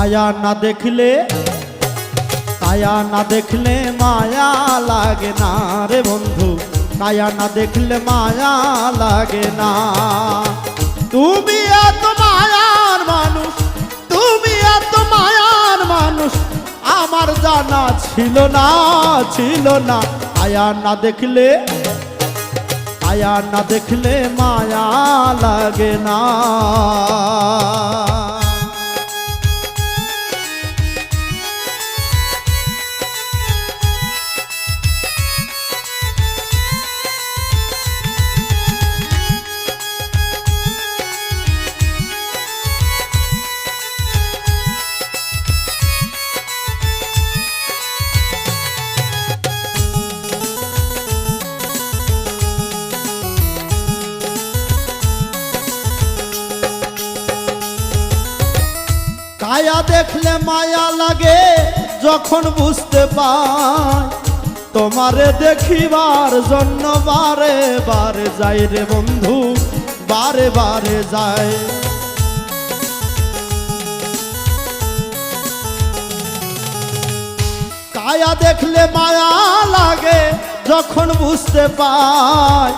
কায়া না দেখলে কায়া না দেখলে মায়া লাগে না রে বন্ধু। কায়া না দেখলে মায়া লাগে না। তুমি এত মায়ার মানুষ, তুমি এত মায়ার মানুষ, আমার জানা ছিল না ছিল না। কায়া না দেখলে কায়া না দেখলে মায়া লাগে না। কায়া দেখলে মায়া লাগে, যখন বুঝতে পাই। তোমারে দেখিবার জন্য বারে বারে যাই রে বন্ধু, বারে বারে যায় কায়া দেখলে মায়া লাগে, যখন বুঝতে পাই।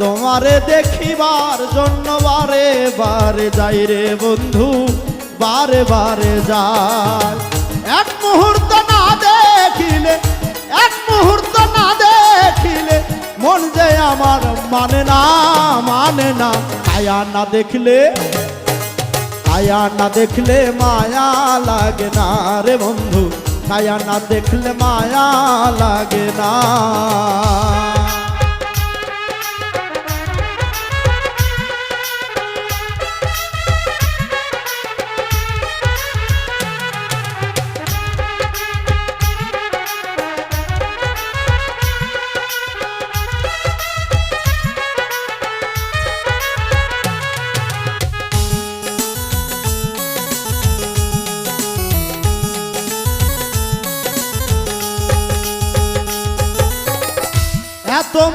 তোমারে দেখিবার জন্য বারে বারে যাই রে বন্ধু বারে বারে যায়। এক মুহূর্ত না দেখিলে, এক মুহূর্ত না দেখিলে, মন যে আমার মানে না মানে না কায়া না দেখলে কায়া না দেখলে মায়া লাগে না রে বন্ধু। কায়া না দেখলে মায়া লাগে না।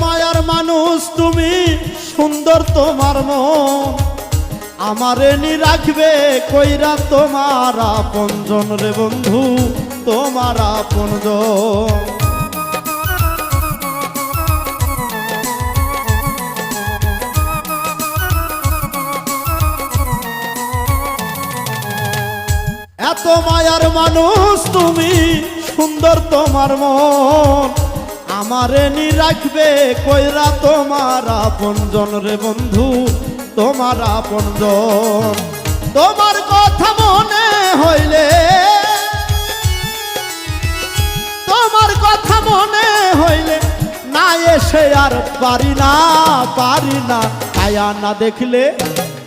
মায়ার মানুষ, তুমি সুন্দর তোমার মন। আমারে নি রাখবে কইরা তোমার আপনজন রে বন্ধু, তোমার আপনজন। এত মায়ার মানুষ, তুমি সুন্দর তোমার মন। আমারে নি রাখবে কইরা তোমার আপনজন রে বন্ধু, তোমার আপনজন তোমার কথা মনে হইলে, তোমার কথা মনে হইলে না এসে আর পারি না পারি না। কায়া না দেখলে,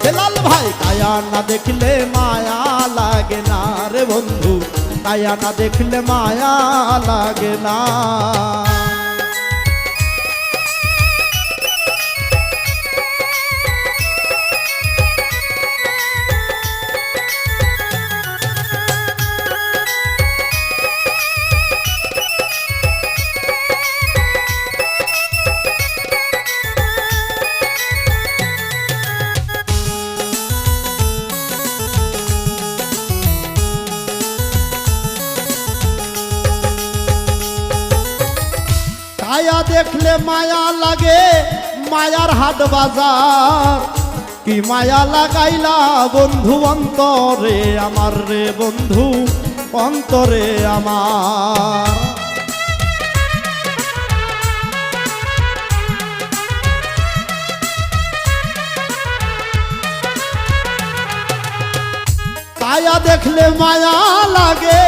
বেলাল ভাই, কায়া না দেখলে মায়া লাগে না রে বন্ধু। কায়া না দেখলে মায়া লাগে না। কায়া দেখলে মায়া লাগে, মায়ার হাট বাজার। কি মায়া লাগাইলা বন্ধু, অন্তরে আমার রে বন্ধু, অন্তরে আমার। কায়া দেখলে মায়া লাগে,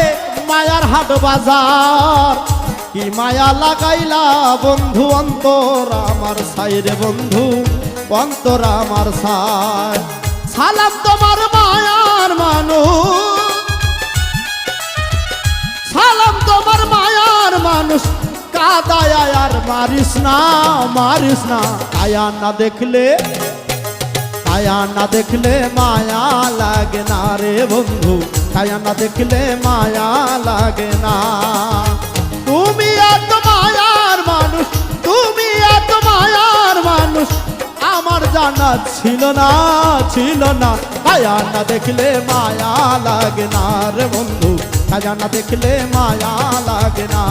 মায়ার হাট বাজার। কি মায়া লাগাইলা বন্ধু অন্তর আমার সাইরে বন্ধু? অন্তর আমার সাই। সালাম তোমার মায়ার মানুষ। সালাম তোমার মায়ার মানুষ। কাদায় আর মারিস না মারিস না। কায়া না দেখলে কায়া না দেখলে মায়া লাগে না রে বন্ধু। কায়া না দেখলে মায়া লাগে না। তুমি এত মায়ার মানুষ, তুমি এত মায়ার মানুষ। আমার জানা ছিল না ছিল না। ছায়া না দেখলে মায়া লাগে না রে বন্ধু। না দেখলে মায়া লাগে না।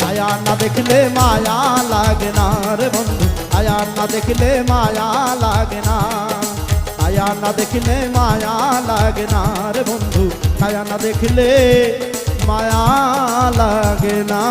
ছায়া না দেখলে মায়া লাগে না রে বন্ধু। ছায়া না দেখলে মায়া লাগে না। ছায়া না দেখলে মায়া লাগে না রে বন্ধু। ছায়া না দেখলে মায়া লাগে না।